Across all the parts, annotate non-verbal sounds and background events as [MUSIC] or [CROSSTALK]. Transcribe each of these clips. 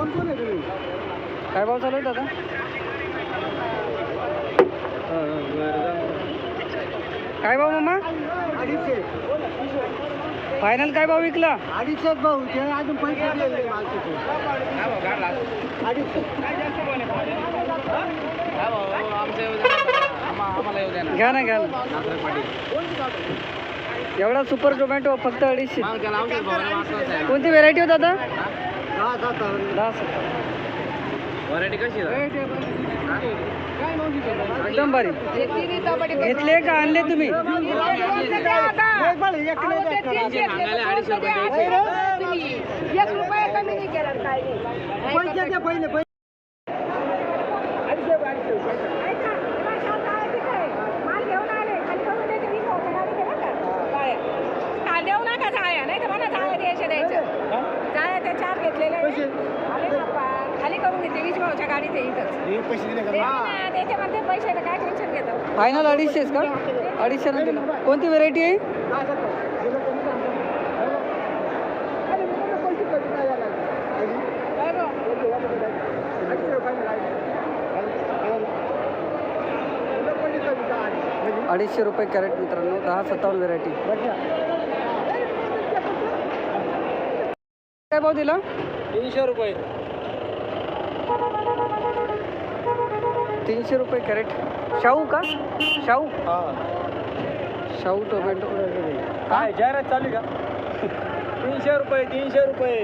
कोण कोण आहे तुम्ही? काय भाव चालू आहे दादा? काय भाव मामा? अडीचशे. फायनल काय भाव विकला? अडीचशेच भाऊ ते अजून पैसे मालकीचे. अडीचशे. घ्या ना घ्या ना. एवढा सुपर टोमॅटो फक्त अडीचशे. कोणती व्हेरायटी होता दादा? दहा सात हजार. दहा सत्तर व्हरायटी कशी एकदम भारी घेतले का आणले तुम्ही एक नाही. पैसे दिले का? देते ना, त्याच्यामध्ये पैसे काय टेन्शन घेतो? फायनल अडीचशेच का? अडीचशे ना दिला. कोणती व्हेरायटी आहे? अडीचशे रुपये कॅरेट मित्रांनो दहा सत्तावन्न व्हेरायटी काय भाव दिला? तीनशे रुपये. तीनशे रुपये कॅरेट. शाहू का? शाहू? शाहू टोमॅटो. काय जाहिरात चालू का? तीनशे रुपये तीनशे रुपये.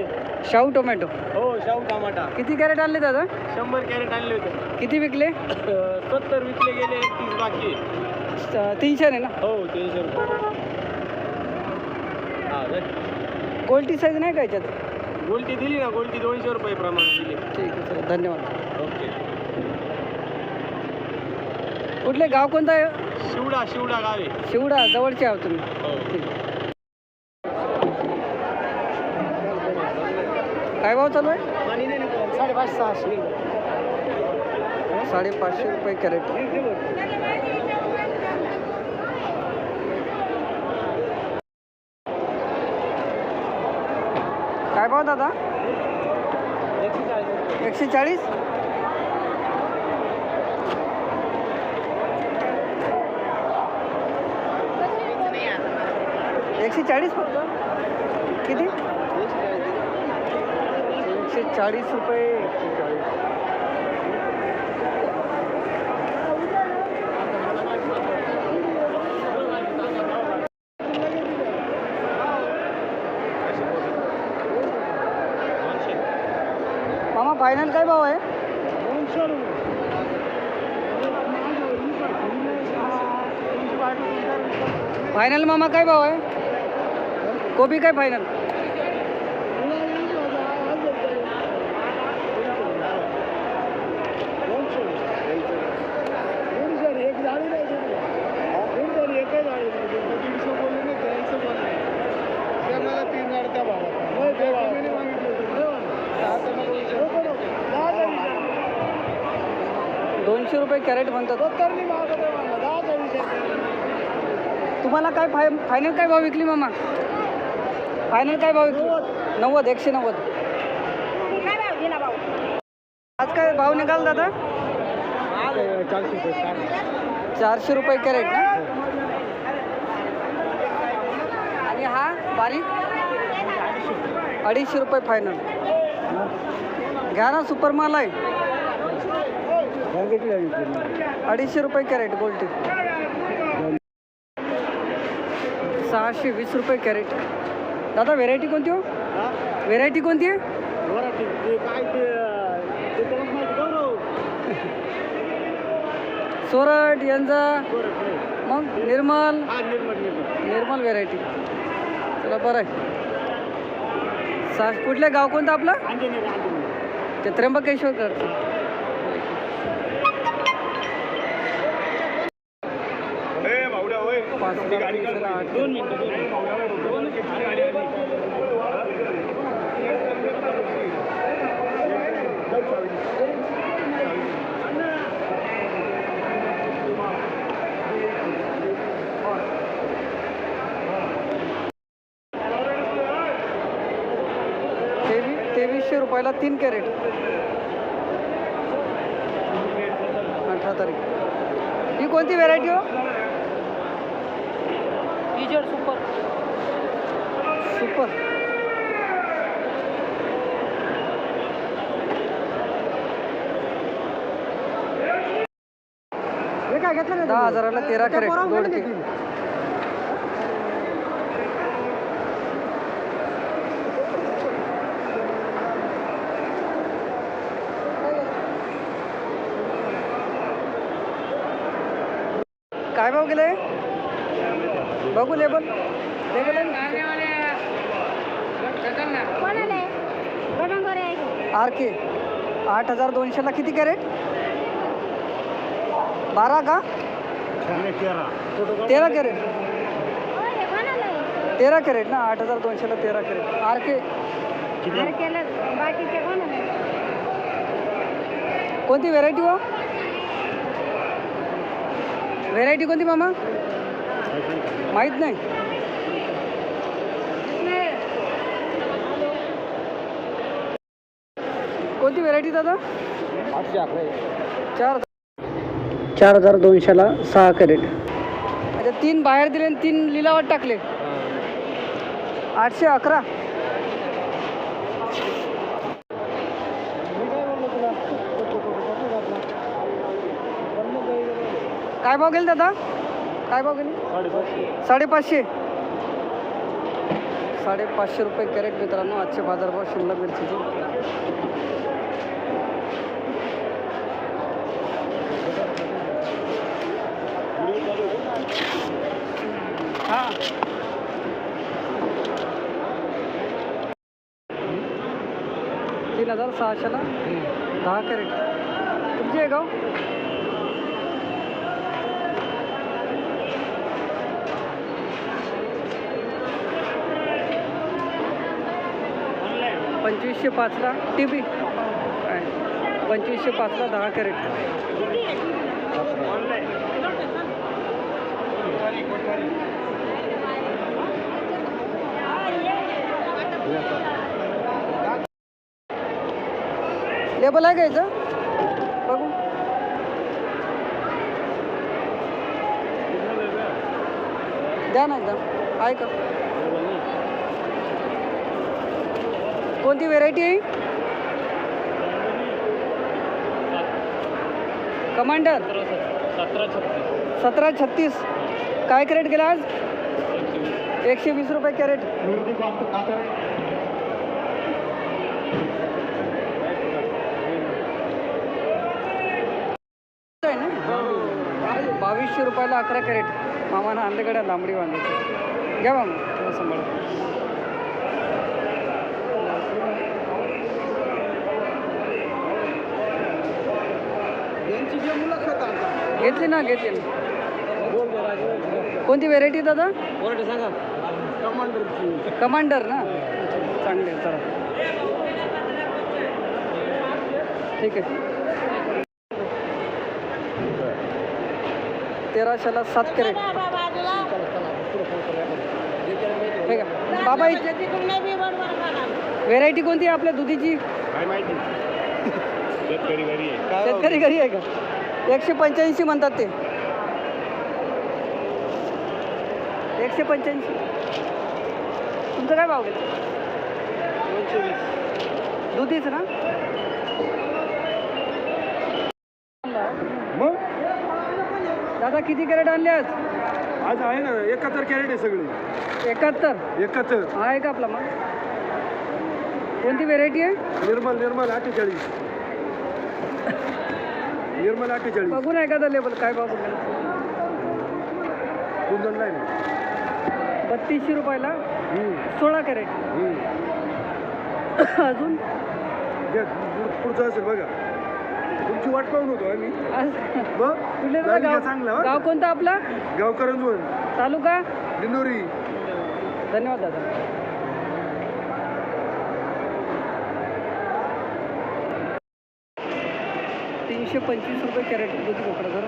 शाहू टोमॅटो. हो शाहू टमाटा. किती कॅरेट आणले दादा? शंभर कॅरेट आणले होते. किती विकले? सत्तर विकले गेले तीस बाकी. तीनशे ने ना? हो तीनशे रुपये? गोल्टी साईज नाही का याच्यात? गोल्टी दिली ना गोल्टी दोनशे रुपये प्रमाणे दिली. ठीक आहे धन्यवाद. ओके. कुठले गाव कोणतं आहे? शिवडा शिवडा गावे. शिवडा जवळचे आहोत तुम्ही. हो. आहे. काय भाव चालू आहे? साडेपाचशे. सहाशे साडेपाचशे रुपये कॅरेट. काय भाव दादा? एकशे चाळीस. एकशे चाळीस फक्त. किती? एकशे चाळीस रुपये एकशे चाळीस मामा फायनल काय भाव आहे? फायनल मामा काय भाव आहे? कोबी काय फायनल दोनशे रुपये कॅरेट म्हणतात तुम्हाला काय फाय फायनल काय भाव विकली मामा? फायनल काय भाव विकली नव्वद. एकशे नव्वद. आज काय भाव निघाल दादा? चारशे रुपये कॅरेट ना? आणि हा बारीक अडीचशे रुपये फायनल घ्या ना सुपर माल आहे. अडीचशे रुपये कॅरेट गोल्टी सहाशे वीस रुपये कॅरेट. दादा व्हेरायटी कोणती हो? व्हेरायटी कोणती आहे? सोरट यांचा मग निर्मल? हा निर्मल व्हेरायटी चला बरं आहे. सा कुठलं गाव कोणतं आपलं? ते त्र्यंबकेश्वरकडचं पाच हजार तीनशेला आठ दोन मिनिटं ते बी तेवीसशे रुपयाला तीन कॅरेट. अठरा तारीख. ही कोणती व्हेरायटी हो? सुपर. सुपर. हे काय घेतलं दहा? हजाराला तेरा कॅरेट दोन काय भाव गेले बघू लेबल आर के आठ हजार दोनशेला किती कॅरेट? बारा का? तेरा कॅरेट. तेरा कॅरेट ना? आठ हजार दोनशेला तेरा कॅरेट. आर के कोणती व्हेरायटी हो? व्हेरायटी कोणती मामा? माहीत नाही. कोणती व्हेरायटी दादा? चार चार हजार दोनशेला सहा कॅरेट. अच्छा तीन बाहेर दिले आणि तीन लिलावात टाकले. आठशे अकरा. काय भाव गेले दादा? काय भाव गेले? साडेपाचशे. साडेपाचशे रुपये कॅरेट मित्रांनो आजचे बाजारभाव शिमला मिरचीचे. तीन हजार सहाशेला? दहा कॅरेट. तुमची आहे गाव पंचवीसशे पाचला टी बी पंचवीसशे पाचला दहा कॅरेट. लेबल आहे का बघू. द्या ना एकदा. ऐका का कोणती व्हेरायटी आहे? कमांडर सतरा छत्तीस. काय कॅरेट गेला आज? एकशे वीस रुपये कॅरेट बावीसशे रुपयाला अकरा कॅरेट मामानं आणल्याकडे लांबडी बांधायची. घ्या मग सांभाळ घेतली ना घेतली. ना कोणती व्हेरायटी दादा? सांगा कमांडरची कमांडर ना? चांगले आहे, चला. ठीक आहे. तेराशेला सात कॅरेट. हे का? बाबा व्हेरायटी कोणती आहे आपल्या दुधीची? आहे शेतकरी घरी आहे का? एकशे पंच्याऐंशी म्हणतात ते. एकशे पंच्याऐंशी. तुमचं काय भाव गेलं दोनशे वीस दुधीच ना? मग? दादा किती कॅरेट आणले आज? आज आहे ना एकाहत्तर कॅरेट आहे सगळे. एकाहत्तर? एकाहत्तर. हा आहे का आपला मग? कोणती व्हेरायटी आहे? निर्मल निर्मल अठ्ठेचाळीस. निर्मल अठ्ठेचाळीस बघून का लेबल काय भाव बघा कुंदन नाही ना बत्तीसशे रुपयाला? सोळा कॅरेट. अजून? घ्या, पुढ- पुढचं असेल बघा. तुमची वाट पाहून होतो आम्ही. आज- मग तुले दादा लागली का गाव चांगला बरं? गाव कोणता आपला? गाव करंजवण तालुका? दिंडोरी. धन्यवाद दादा. तीनशे पंचवीस रुपये कॅरेट दुधी भोपळा जरा.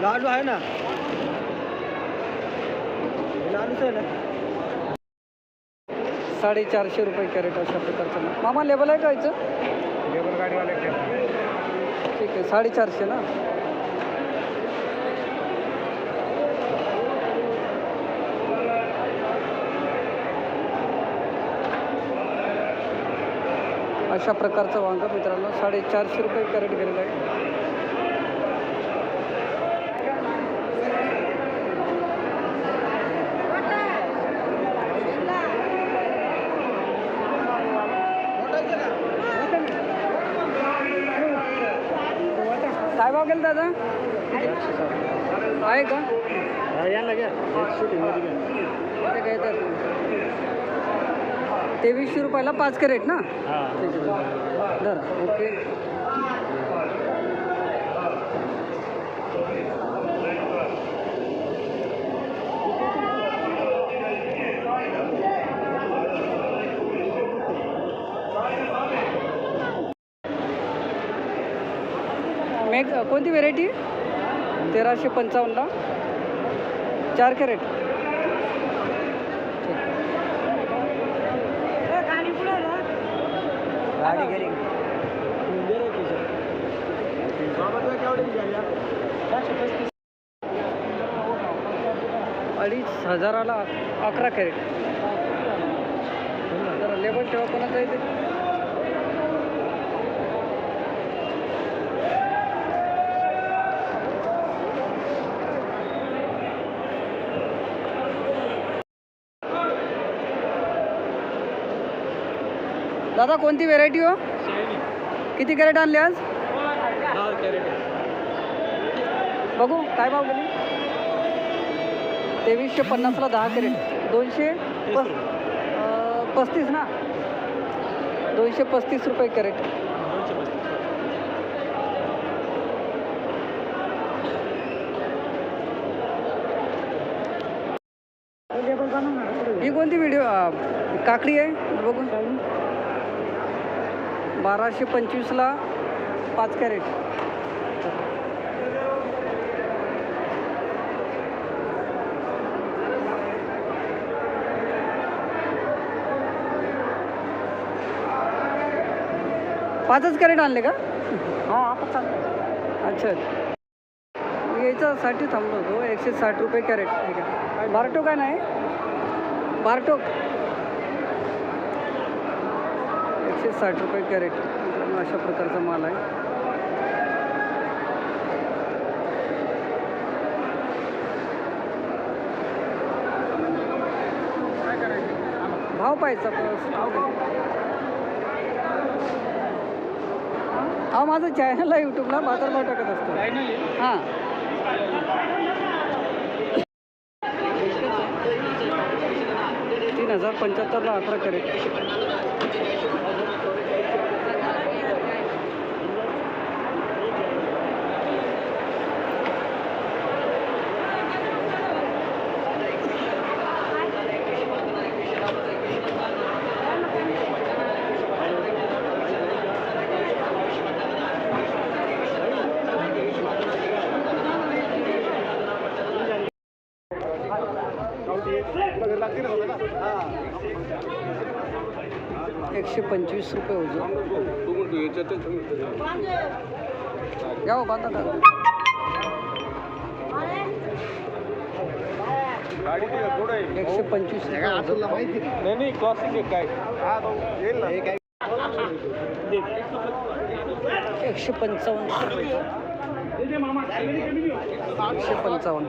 लाडू आहे ना? लाडूच आहे ना? साडेचारशे रुपये कॅरेट अशा प्रकारचं. माल. मामा लेबल आहे का याचं? लेबर गाडीवाले ठीक आहे साडेचारशे ना? अशा प्रकारचं वांग मित्रांनो साडेचारशे रुपये कॅरेट गेलेलं आहे. काय भाव गेलं दादा? आहे का? घ्या शूटिंगमध्ये घ्या ते काय तर तेवीसशे रुपयाला पाच कॅरेट ना? धर ओके. मेघ कोणती व्हेरायटी तेराशे पंचावन्नला. चार कॅरेट. गाडी गेली. अडीच हजाराला अकरा कॅरेट. लेबल ठेवा कोणाचं आहे दादा कोणती व्हेरायटी हो? किती कॅरेट आणले आज? बघू काय भाव गेली? तेवीसशे पन्नासला दहा कॅरेट. दोनशे पस पस्तीस ना? दोनशे पस्तीस रुपये कॅरेट. ही कोणती व्हिडिओ काकडी आहे? बघू. बाराशे पंचवीसला पाच कॅरेट. पाचच कॅरेट आणले का? हा आता चालतं अच्छा. मी याच्यासाठी थांबलो होतो एकशे साठ रुपये कॅरेट. ठीक आहे बारटो काय नाही बारटो एकशे साठ रुपये कॅरेट मित्रांनो अशा प्रकारचा माल आहे. भाव पाहायचा हा माझं चॅनल आहे यूट्यूबला बाजारभाव टाकत असतो. हां. तीन हजार पंच्याहत्तरला अकरा कॅरेट. एकशे पंचवीस रुपये होतो या हो बांधा टाका. एकशे पंचवीस. नाही. नाही क्लासिक काय? एकशे पंचावन्न. एकशे पंचावन्न.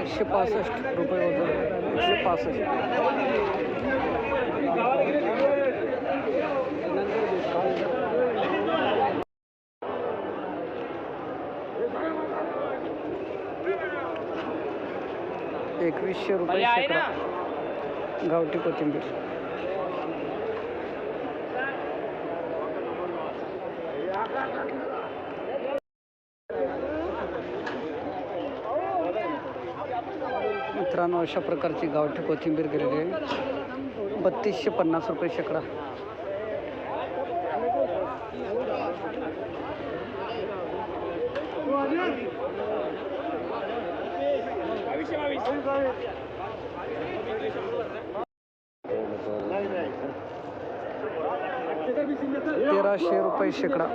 एकशे पासष्ट रुपये होतं एकशे पासष्ट. एकवीसशे रुपये गावठी कोथिंबीर. अशा प्रकारची गावठी कोथिंबीर गेलेली आहे. बत्तीसशे पन्नास रुपये शेकडा. तेराशे रुपये शेकडा.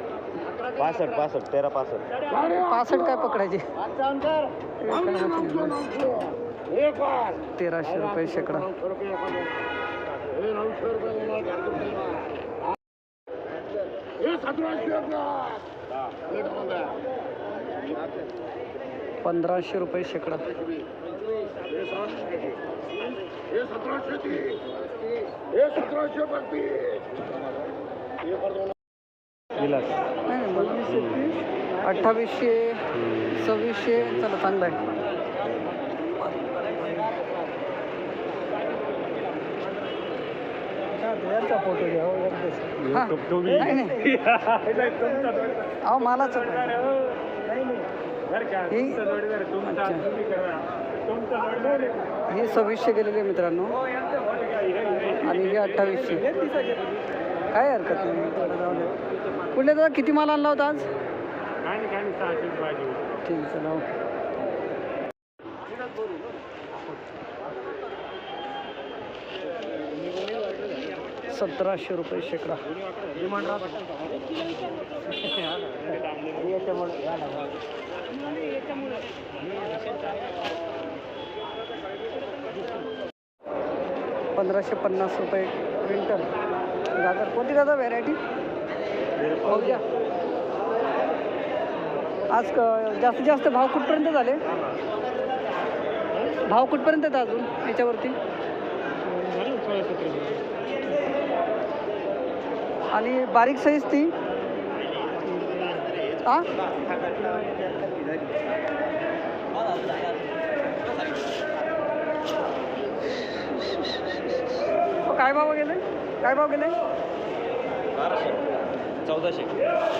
पासष्ट पासष्ट तेरा पासष्ट. पासष्ट काय पकडायचे? तेराशे रुपये शेकडा. पंधराशे रुपये शेकडा. अठ्ठावीसशे सव्वीसशे चला चांगला आहे. फोटो घ्या हा. नाही नाही. [LAUGHS] अहो मलाच ही. ही सव्वीसशे गेलेली आहे मित्रांनो. आणि ही अठ्ठावीसशे. काय हरकत नाही कुठले दादा किती माल आणला होता आज? ठीक आहे चला ओके. सतराशे रुपये शेकडा. पंधराशे पन्नास रुपये क्विंटल. गाजर कोणती दादा व्हेरायटी आज क- जास्तीत जास्त भाव कुठपर्यंत झाले? भाव कुठपर्यंत आहेत अजून याच्यावरती? आणि बारीक साईज ती. हा? हो, काय भाव गेले? काय भाव गेले? चौदाशे.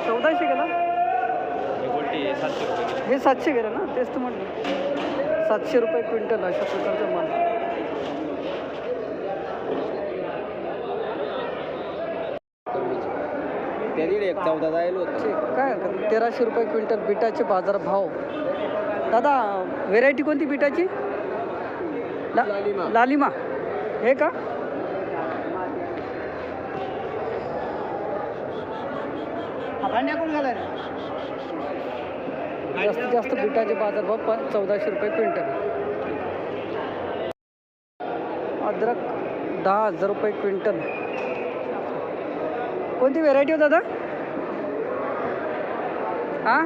चौदाशे गेला? सातशे हे सातशे गेलं ना? तेच तर म्हटलं. सातशे रुपये क्विंटल अशा प्रकारचा माल त्या दीड एक चौदा जायला होतं. ठीक काय हरकत. तेराशे रुपये क्विंटल बिटाचे बाजार भाव. दादा व्हेरायटी कोणती बिटाची? ला- लालिमा. लालिमा. हे का? जास्तीत जास्त बिटाचे बाजार भाव पण चौदाशे रुपये क्विंटल. अद्रक दहा हजार रुपये क्विंटल. कोणती व्हेरायटी हो दादा? हां?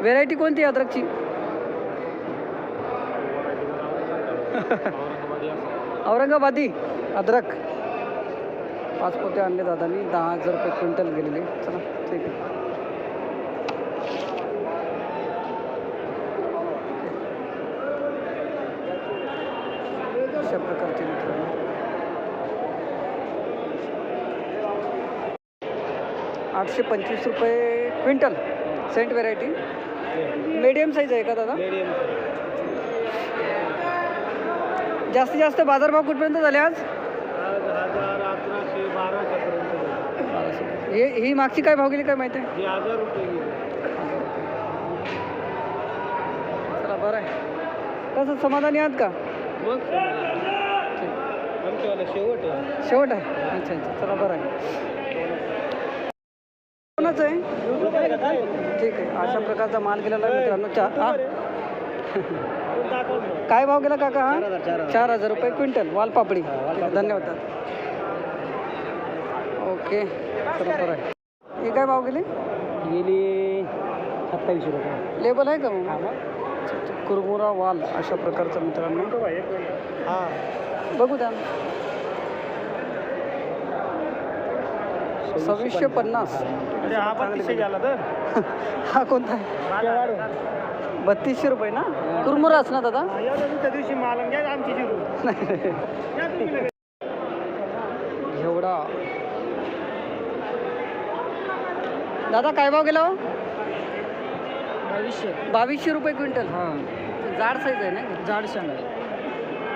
व्हेरायटी कोणती आहे अद्रकची? औरंगाबादी. अद्रक. पाच पोते आणले दादानी. दहा हजार रुपये क्विंटल गेलेले. चला ठीक आहे. अशा प्रकारचे मित्रांनो. आठशे पंचवीस रुपये क्विंटल. सेंट व्हेरायटी. मीडियम साईज आहे का दादा? जास्तीत जास्त बाजारभाव कुठपर्यंत झाले आज? हे ही मागची काय भाव गेली काय माहिती? आहे चला बरं आहे. कसं समाधानी आहात का? शेवट शेवट आहे. अच्छा अच्छा. चला बरं आहे. कोणाचं आहे? ठीक आहे अशा प्रकारचा माल गेलेला आहे मित्रांनो. चार हा. काय भाव गेला काका हा? चार हजार रुपये क्विंटल वालपापडी. धन्यवाद. ओके चला बरं आहे. हे काय भाव गेले? गेली सत्तावीसशे रुपये. लेबल आहे का मग. कुरमुरा वाल अशा प्रकारचा मित्रांनो. हां. बघू द्या. सव्वीसशे पन्नास. अरे हा बत्तीसशे गेला तर? [LAUGHS] हा कोणता आहे? बत्तीसशे रुपये ना? कुरमुराच ना दादा? त्या दिवशी मालम घ्या आमची जिरू घेवडा दादा काय भाव गेला हो? बावीसशे. बावीसशे रुपये क्विंटल. हां. जाड साईज आहे ना? जाड शेंगा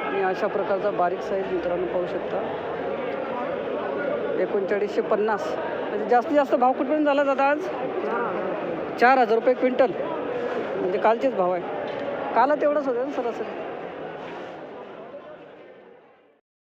आणि अशा प्रकारचा बारीक साईज मित्रांनो पाहू शकता. एकोणचाळीसशे पन्नास. म्हणजे जास्तीत जास्त भाव कुठपर्यंत झाला दादा आज? चार हजार रुपये क्विंटल. म्हणजे कालचेच भाव आहे. काला तेवढंच होतं ना सरासरी?